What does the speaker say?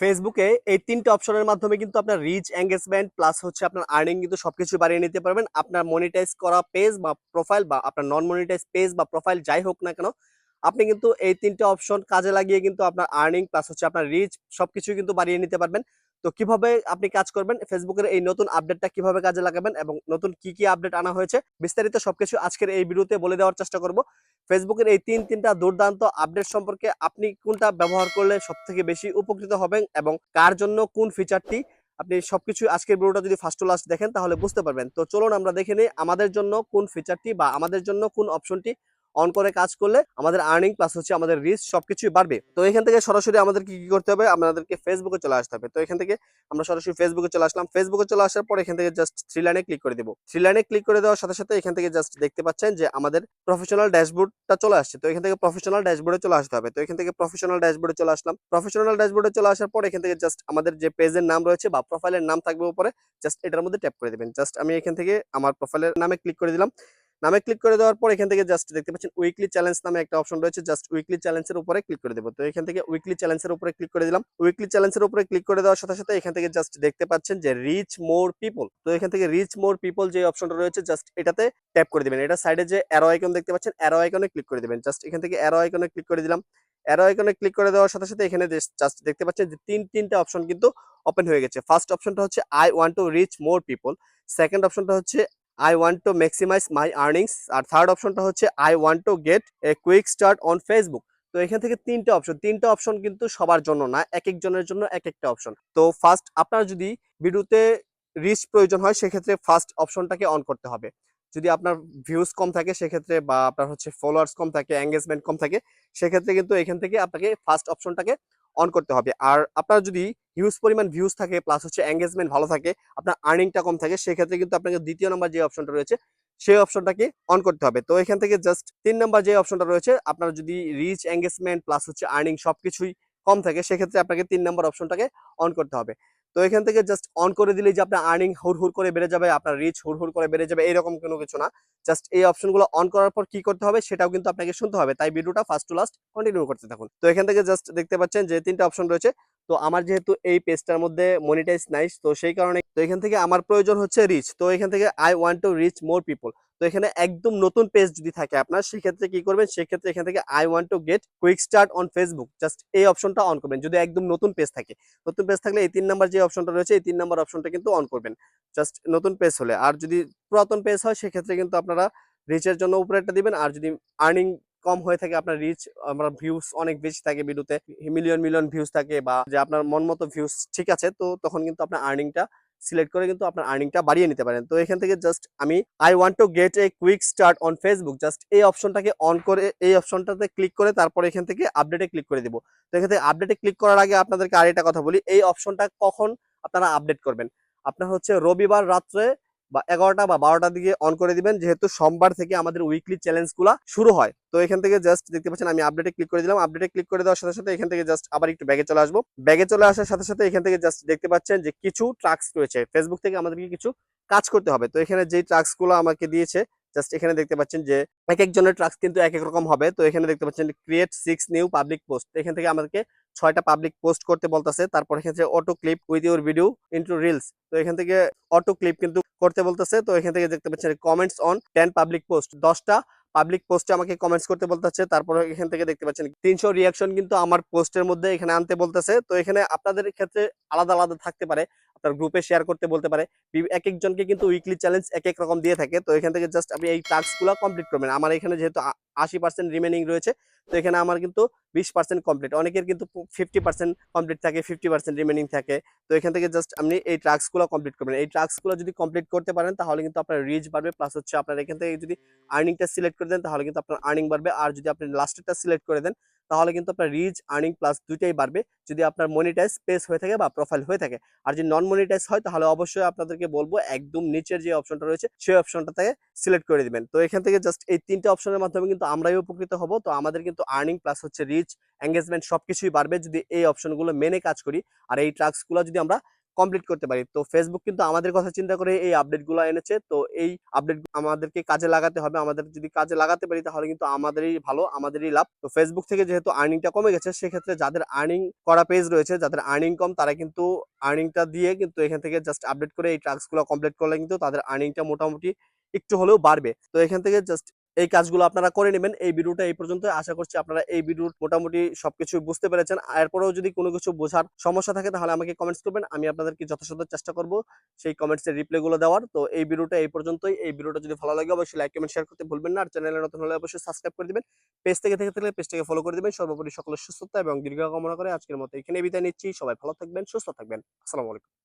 ফেসবুকে এই তিনটে অপশনের মাধ্যমে কিন্তু আপনার রিচ এঙ্গেজমেন্ট প্লাস হচ্ছে আপনার আর্নিং কিন্তু সবকিছু বাড়িয়ে নিতে পারবেন। আপনার মনিটাইজ করা পেজ বা প্রোফাইল বা আপনার নন মনিটাইজ পেজ বা প্রোফাইল যাই হোক না কেন, আপনি কিন্তু এই তিনটে অপশন কাজে লাগিয়ে কিন্তু আপনার আর্নিং প্লাস হচ্ছে আপনার রিচ সবকিছু কিন্তু বাড়িয়ে নিতে পারবেন। তো কীভাবে আপনি কাজ করবেন? ফেসবুকের এই নতুন আপডেটটা কীভাবে কাজে লাগাবেন এবং নতুন কি কি আপডেট আনা হয়েছে, বিস্তারিত সবকিছু আজকের এই ভিডিওতে বলে দেওয়ার চেষ্টা করব। ফেসবুকের এই তিন তিনটা দুর্দান্ত আপডেট সম্পর্কে আপনি কোনটা ব্যবহার করলে সব থেকে বেশি উপকৃত হবেন এবং কার জন্য কোন ফিচারটি আপনি সবকিছু আজকের ভিডিওটা যদি ফার্স্ট টু লাস্ট দেখেন তাহলে বুঝতে পারবেন। তো চলুন আমরা দেখে নিই আমাদের জন্য কোন ফিচারটি বা আমাদের জন্য কোন অপশনটি অন করে কাজ করলে আমাদের আর্নিং প্লাস হচ্ছে আমাদের রিচ সবকিছুই বাড়বে। তো এখান থেকে সরাসরি আমাদের কি কি করতে হবে? আমাদেরকে ফেসবুকে চলে আসতে হবে। তো এখান থেকে আমরা সরাসরি ফেসবুকে চলে আসলাম। ফেসবুকে চলে আসার পর এখান থেকে জাস্ট থ্রি লাইনে ক্লিক করে দেবো। থ্রি লাইনে ক্লিক করে দেওয়ার সাথে সাথে এখান থেকে জাস্ট দেখতে পাচ্ছেন যে আমাদের প্রফেশনাল ড্যাশবোর্ডটা চলে আসছে। তো এখান থেকে প্রফেশনাল ড্যাশবোর্ডে চলে আসতে হবে। তো এখান থেকে প্রফেশনাল ড্যাশবোর্ডে চলে আসলাম। প্রফেশনাল ড্যাশবোর্ডে চলে আসার পর এখান থেকে জাস্ট আমাদের যে পেজের নাম রয়েছে বা প্রোফাইলের নাম থাকবে উপরে জাস্ট এটার মধ্যে ট্যাপ করে দেবেন। জাস্ট আমি এখান থেকে আমার প্রোফাইলের নামে ক্লিক করে দিলাম। নামে ক্লিক করে দেওয়ার পর এখান থেকে জাস্ট দেখতে পাচ্ছেন উইকলি চ্যালেঞ্জ নামে একটা অপশন রয়েছে জাস্ট উইকলি চ্যালেঞ্জের উপরে ক্লিক করে দেবো। তো এখান থেকে উইকলি চ্যালেঞ্জের উপরে ক্লিক করে দিলাম। উইকলি চ্যালেঞ্জের উপরে ক্লিক করে দেওয়ার সাথে সাথে এখান থেকে জাস্ট দেখতে পাচ্ছেন যে রিচ মোর পিপল তো এখান থেকে রিচ মোর পিপল যে অপশনটা রয়েছে জাস্ট এটাতে ট্যাপ করে দিবেন। এটা সাইডে যে অ্যারো আইকন দেখতে পাচ্ছেন অ্যারো আইকনে ক্লিক করে দিবেন। জাস্ট এখান থেকে অ্যারো আইকনে ক্লিক করে দিলাম। অ্যারো আইকনে ক্লিক করে দেওয়ার সাথে সাথে এখানে জাস্ট দেখতে পাচ্ছেন যে তিন, তিনটা অপশন কিন্তু ওপেন হয়ে গেছে। ফার্স্ট অপশনটা হচ্ছে I want to reach more people second অপশনটা হচ্ছে I want to maximize my earnings R third অপশনটা হচ্ছে I want to get a quick start on Facebook তো এখান থেকে তিনটা অপশন তিনটা অপশন কিন্তু সবার জন্য না, এক একজনের জন্য এক একটা অপশন তো ফার্স্ট আপনার যদি ভিডিওতে রিচ প্রয়োজন হয়, সেক্ষেত্রে ফার্স্ট অপশনটাকে অন করতে হবে। যদি আপনার ভিউজ কম থাকে, সেক্ষেত্রে বা আপনার হচ্ছে ফলোয়ার্স কম থাকে এঙ্গেজমেন্ট কম থাকে, সেক্ষেত্রে কিন্তু এখান থেকে আপনাকে ফার্স্ট অপশনটাকে অন করতে হবে। আর আপনার যদি হিউজ পরিমাণ ভিউজ থাকে প্লাস হচ্ছে এঙ্গেজমেন্ট ভালো থাকে, আপনার আর্নিংটা কম থাকে, সেক্ষেত্রে কিন্তু আপনাকে দ্বিতীয় নম্বর যে অপশনটা রয়েছে, সেই অপশনটাকে অন করতে হবে। তো এখান থেকে জাস্ট তিন নম্বর যে অপশনটা রয়েছে, আপনার যদি রিচ এঙ্গেজমেন্ট প্লাস হচ্ছে আর্নিং সবকিছুই কম থাকে, সেক্ষেত্রে আপনাকে তিন নম্বর অপশনটাকে অন করতে হবে। তো এখান থেকে জাস্ট অন করে দিলেই যে আপনার আর্নিং হুর হুর করে বেড়ে যাবে, আপনার রিচ হুর হুর করে বেড়ে যাবে, এরকম কোনো কিছু না। জাস্ট এই অপশনগুলো অন করার পর কি করতে হবে, সেটাও কিন্তু আপনাকে শুনতে হবে। তাই ভিডিওটা ফার্স্ট টু লাস্ট কন্টিনিউ করতে থাকুন। তো এখান থেকে জাস্ট দেখতে পাচ্ছেন যে তিনটা অপশন রয়েছে। তো আমার যেহেতু এই পেজটার মধ্যে মনিটাইজ নাই, তো সেই কারণে, তো এখান থেকে আমার প্রয়োজন হচ্ছে রিচ তো এখান থেকে I want to reach more people তো এখানে একদম নতুন পেজ যদি থাকে আপনার, সেক্ষেত্রে কি করবেন? সেক্ষেত্রে এখান থেকে I want to get quick start on Facebook just এই অপশনটা অন করবেন, যদি একদম নতুন পেজ থাকে। নতুন পেজ থাকলে এই তিন নাম্বার যে অপশনটা রয়েছে, এই তিন নাম্বার অপশনটা কিন্তু অন করবেন। জাস্ট নতুন পেজ হলে। আর যদি পুরাতন পেজ হয়, সেক্ষেত্রে কিন্তু আপনারা রিচের জন্য উপরেরটা দিবেন। আর যদি আর্নিং কম হয়ে থাকে, আপনার রিচ আমরা ভিউজ অনেক বেশি থাকে ভিডিওতে মিলিয়ন মিলিয়ন ভিউজ থাকে বা যে আপনার মন মতো ভিউজ ঠিক আছে, তো তখন কিন্তু আপনার আর্নিংটা সিলেক্ট করে কিন্তু আপনার আর্নিংটা বাড়িয়ে নিতে পারেন। তো এখান থেকে জাস্ট আমি I want to get a quick start on Facebook just এই অপশনটাকে অন করে, এই অপশনটাতে ক্লিক করে তারপরে এখান থেকে আপডেটে ক্লিক করে দিব। তো এখান থেকে আপডেটে ক্লিক করার আগে আপনাদেরকে আর একটা কথা বলি, এই অপশনটা কখন আপনারা আপডেট করবেন? আপনার হচ্ছে রবিবার রাত্রে বা এগারোটা বা বারোটার দিকে অন করে দিবেন, যেহেতু সোমবার থেকে আমাদের উইকলি চ্যালেঞ্জগুলো শুরু হয়। তো এখান থেকে জাস্ট দেখতে পাচ্ছেন, আমি আপডেটে ক্লিক করে দিলাম। আপডেটে ক্লিক করে দেওয়ার সাথে সাথে এখান থেকে জাস্ট আবার একটু ব্যাগে চলে আসব। ব্যাগে চলে আসার সাথে সাথে এখান থেকে জাস্ট দেখতে পাচ্ছেন যে কিছু ট্রাক্স রয়েছে। ফেসবুক থেকে আমাদেরকে কিছু কাজ করতে হবে। তো এখানে যেই ট্রাক্সগুলো আমাকে দিয়েছে জাস্ট এখানে দেখতে পাচ্ছেন যে এক একজনের ট্রাক্স কিন্তু এক এক রকম হবে। তো এখানে দেখতে পাচ্ছেন create six new public post এখান থেকে আমাদেরকে ছয়টা পাবলিক পোস্ট করতে বলতেছে। তারপর এখানে auto clip with your video into reels তো এখান থেকে অটো ক্লিপ কিন্তু করতে বলতেছে। তো এখান থেকে দেখতে পাচ্ছেন comments on ten public post দশটা পাবলিক পোস্টে আমাকে কমেন্টস করতে বলতেছে। তারপর এখান থেকে দেখতে পাচ্ছেন তিনশো রিয়াকশন কিন্তু আমার পোস্টের মধ্যে এখানে আনতে বলতেছে। তো এখানে আপনাদের ক্ষেত্রে আলাদা আলাদা থাকতে পারে। আপনার গ্রুপে শেয়ার করতে বলতে পারে। এক একজনকে কিন্তু উইকলি চ্যালেঞ্জ এক এক রকম দিয়ে থাকে। তো এখান থেকে জাস্ট আপনি এই টাস্কগুলো কমপ্লিট করবেন আমার এখানে যেহেতু আশি পার্সেন্ট রিমেনিং রয়েছে, তো এখানে আমার কিন্তু বিশ পার্সেন্ট কমপ্লিট অনেকের কিন্তু ফিফটি পার্সেন্ট কমপ্লিট থাকে ফিফটি পার্সেন্ট রিমেনিং থাকে। তো এখান থেকে জাস্ট আপনি এই টাস্কগুলো কমপ্লিট করবেন এই টাস্কগুলো যদি কমপ্লিট করতে পারেন, তাহলে কিন্তু আপনার রিচ বাড়বে। প্লাস হচ্ছে আপনার এখান থেকে যদি আর্নিংটা সিলেক্ট করে দেন, তাহলে কিন্তু আপনার আর্নিং বাড়বে। আর যদি আপনি লাস্টেরটা সিলেক্ট করে দেন তাহলে কিন্তু আপনার রিচ আর্নিং প্লাস দুইটাই বাড়বে। যদি আপনার মনিটাইজ স্পেস হয়ে থাকে বা প্রোফাইল হয়ে থাকে। আর যদি নন মনিটাইজ হয়, তাহলে অবশ্যই আপনাদেরকে বলব, একদম নিচের যে অপশনটা রয়েছে, সেই অপশনটা থেকে সিলেক্ট করে দিবেন। তো এখান থেকে জাস্ট এই তিনটে অপশনের মাধ্যমে কিন্তু আমরাই উপকৃত হব। তো আমাদের কিন্তু আর্নিং প্লাস হচ্ছে রিচ এঙ্গেজমেন্ট সবকিছুই বাড়বে যদি এই অপশনগুলো মেনে কাজ করি। আর এই ট্রাক্সগুলো যদি আমরা কমপ্লিট করতে পারি। তো ফেসবুক কিন্তু আমাদের কথা চিন্তা করে এই আপডেটগুলো এনেছে। তো এই আপডেট আমাদেরকে কাজে লাগাতে হবে। আমাদের যদি কাজে লাগাতে পারি তাহলে কিন্তু আমাদেরই ভালো, আমাদেরই লাভ। তো ফেসবুক থেকে যেহেতু আর্নিংটা কমে গেছে, সেক্ষেত্রে যাদের আর্নিং করা পেজ রয়েছে, যাদের আর্নিং কম, তারা কিন্তু আর্নিংটা দিয়ে কিন্তু এখান থেকে জাস্ট আপডেট করে এই টাস্কগুলো কমপ্লিট করলে কিন্তু তাদের আর্নিংটা মোটামুটি একটু হলেও বাড়বে। তো এখান থেকে জাস্ট এই কাজগুলো আপনারা করে নেবেন। এই ভিডিওটা এই পর্যন্ত। আশা করছি আপনারা এই ভিডিওর মোটামুটি সবকিছু বুঝতে পেরেছেন। এরপরেও যদি কোনো কিছু বোঝার সমস্যা থাকে, তাহলে আমাকে কমেন্টস করবেন। আমি আপনাদেরকে যথাসাধ্য চেষ্টা করব সেই কমেন্টসের রিপ্লাই গুলো দেওয়ার। তো এই ভিডিওটা এই পর্যন্তই। এই ভিডিওটা যদি ভালো লাগে, অবশ্যই লাইক কমেন্ট শেয়ার করতে ভুলবেন না। আর চ্যানেলে নতুন হলে অবশ্যই সাবস্ক্রাইব করে দিবেন। পেজ থেকে থেকে থাকলে পেজটাকে ফলো করে দিবেন। সর্বোপরি সকলের সুস্থতা এবং দীর্ঘ কামনা করে আজকের মতো এখানে বিদায় নিচ্ছি। সবাই ভালো থাকবেন, সুস্থ থাকবেন। আসসালামু আলাইকুম।